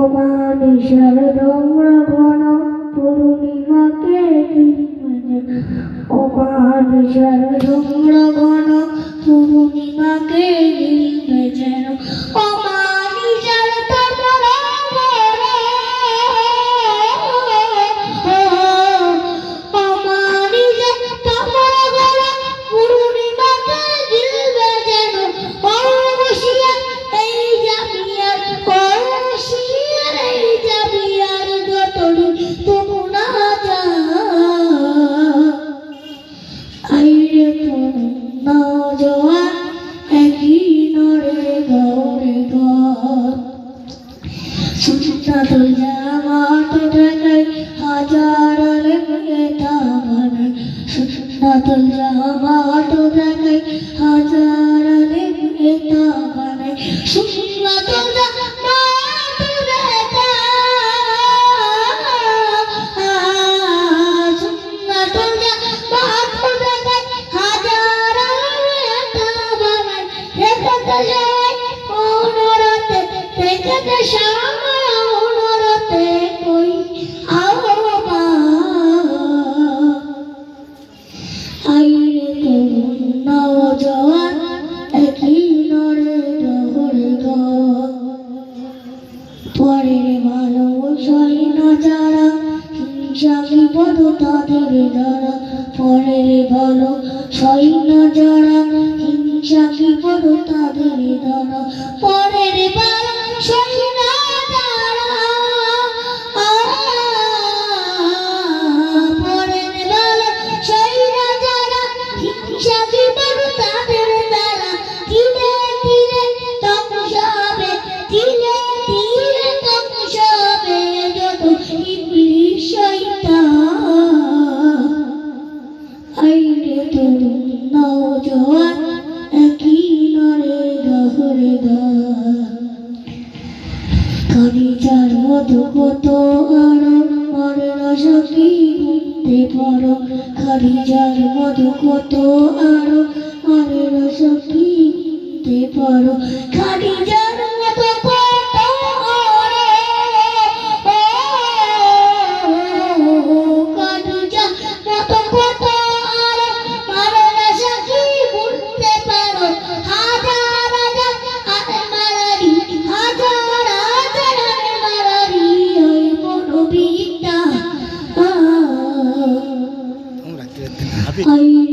ভবানী শরদম রঘন পূর্ণিমাকে ও পাহাড় শরদম রঘন বাদল রহমত রাখাই যারা হিংসা বিপদ তাদের যারা পরের ভালো সৈন্য যারা হিংসা বিপদ তাদের যারা পরের ভালো সৈন্য যার মতো কত আরও মরনা সখী ঘুরতে খালি যার মতো কত আরও মরনা সখী ঘুরতে পারো। খালি 关于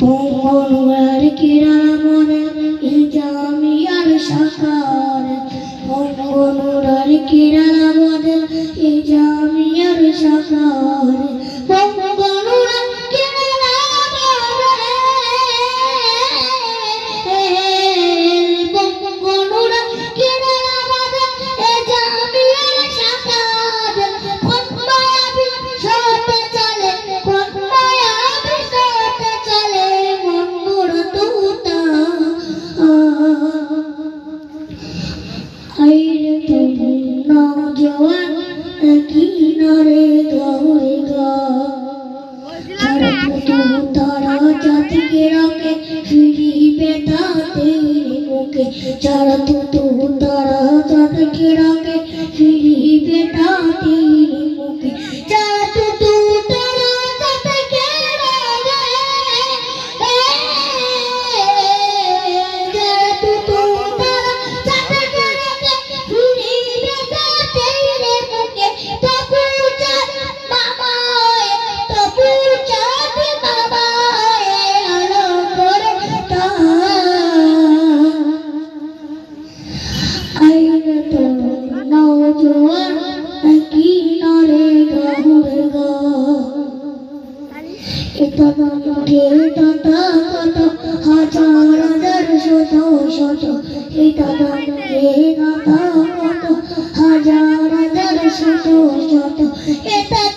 পড়ুয়ার কিরামন ইজামিয়ার সাকার। পড়ুয়ার কিরামন ইজামিয়ার সাকার। Chara tu tu তত তত হাজার হাজার শত শত হে তত হে তত হাজার হাজার শত শত হে